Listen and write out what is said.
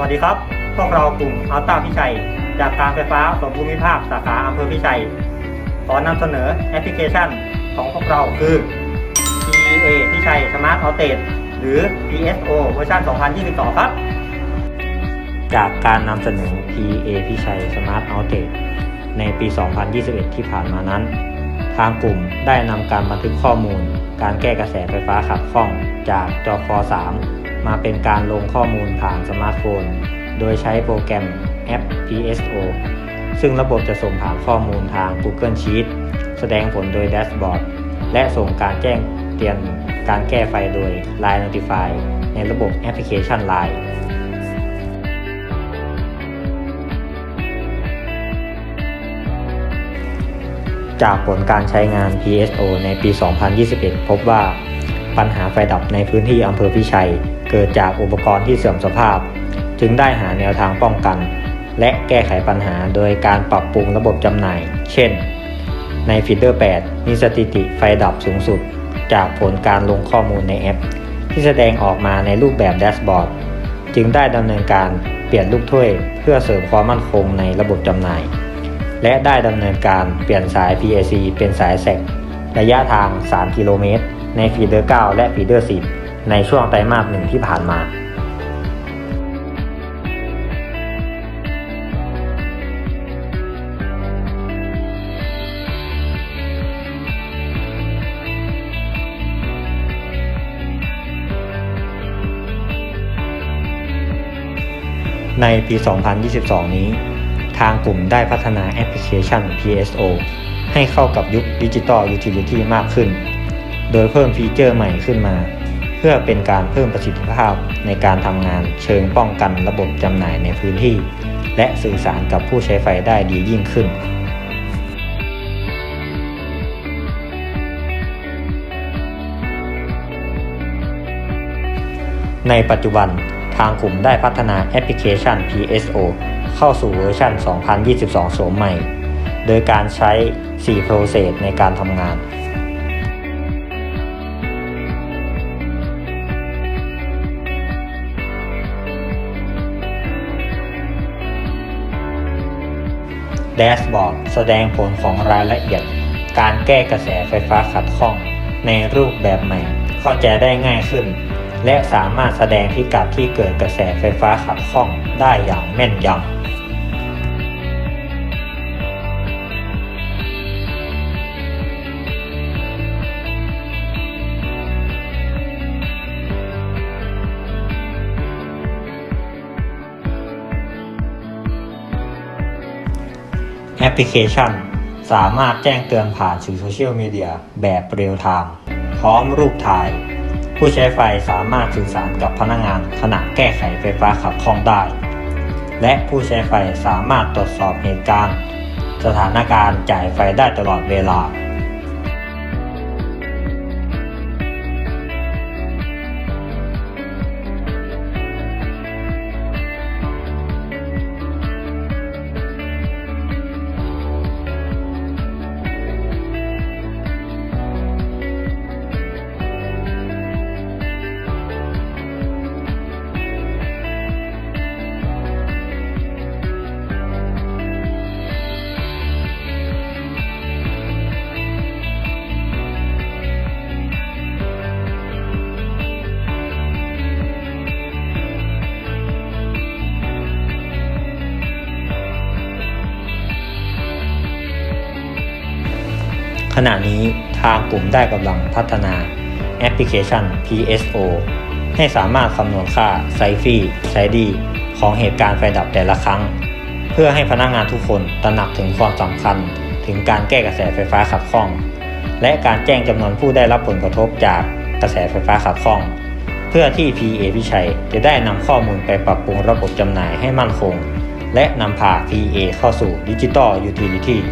วัสดีครับ พวกเรากลุ่มอัลต้าพิชัย จากการไฟฟ้าส่วนภูมิภาคสาขาอำเภอพิชัย ขอนำเสนอแอปพลิเคชันของพวกเราคือ PA พิชัย Smart Outage หรือ PSO เวอร์ชัน2022 ครับ จากการนำเสนอ PA พิชัย Smart Outage ในปี 2021 ที่ผ่านมานั้น ทางกลุ่มได้นำการบันทึกข้อมูล การแก้กระแสไฟฟ้าขัดข้องจากจอฟ3 มาเป็นการลงข้อมูลผ่านสมาร์ทโฟน โดยใช้โปรแกรมแอป PSO ซึ่งระบบจะส่งผ่านข้อมูลทาง Google Sheets แสดงผลโดยแดชบอร์ดและส่งการแจ้งเตือนการแก้ไฟโดย Line Notify ในระบบแอปพลิเคชัน Line จากผลการใช้งาน PSO ในปี 2021 พบว่า ปัญหาไฟดับในพื้นที่อำเภอพิชัย เกิดจากอุปกรณ์ที่เสื่อมสภาพ จึงได้หาแนวทางป้องกัน และแก้ไขปัญหาโดยการปรับปรุงระบบจำหน่าย เช่น ในฟีเดอร์ 8 มีสถิติไฟดับสูงสุด จากผลการลงข้อมูลในแอป ที่แสดงออกมาในรูปแบบแดชบอร์ดจึงได้ดำเนินการเปลี่ยนลูกถ้วย เพื่อเสริมความมั่นคงในระบบจำหน่าย และได้ดำเนินการเปลี่ยนสาย PAC เป็นสายแสกระยะทาง 3 กิโลเมตร ในฟีเดอร์ 9 และฟีเดอร์ 10 ในช่วงไตรมาสหนึ่งที่ผ่านมาในปี 2022 นี้ ทางกลุ่มได้พัฒนาแอปพลิเคชัน PSO ให้เข้ากับยุคดิจิตอลยูทิลิตี้มากขึ้น โดยเพิ่มฟีเจอร์ใหม่ขึ้นมา เพื่อเป็นการเพิ่มประสิทธิภาพในการทำงานเชิงป้องกันระบบจำหน่ายในพื้นที่ และสื่อสารกับผู้ใช้ไฟได้ดียิ่งขึ้นในปัจจุบันทางกลุ่มได้พัฒนาแอปพลิเคชัน PSO เข้าสู่เวอร์ชัน 2022โฉมใหม่ โดยการใช้4 Process ในการทำงาน แดชบอร์ดแสดงผลของรายละเอียด การแก้กระแสไฟฟ้าขัดข้อง ในรูปแบบใหม่ เข้าใจได้ง่ายขึ้น และสามารถแสดงพิกัดที่เกิดกระแสไฟฟ้าขัดข้องได้อย่างแม่นยำ พลิเคชัน สามารถแจ้งเตือนผ่านสื่อโซเชียลมีเดียแบบเรียลไทม์พร้อมรูปถ่าย ผู้ใช้ไฟสามารถสื่อสารกับพนักงานขณะแก้ไขไฟฟ้าขัดข้องได้ และผู้ใช้ไฟสามารถตรวจสอบเหตุการณ์ สถานการณ์จ่ายไฟได้ตลอดเวลา ขณะนี้ทางกลุ่มได้กำลังพัฒนาแอปพลิเคชัน PSO ให้สามารถคำนวณค่าไซฟีไซดีของเหตุการณ์ไฟดับแต่ละครั้ง เพื่อให้พนักงานทุกคนตระหนักถึงความสำคัญ ถึงการแก้กระแสไฟฟ้าขัดข้อง และการแจ้งจำนวนผู้ได้รับผลกระทบจากกระแสไฟฟ้าขัดข้อง เพื่อที่ PA พิชัยจะได้นำข้อมูลไปปรับปรุงระบบจำหน่ายให้มั่นคง และนำพา PA เข้าสู่ดิจิตอลยูทิลิตี้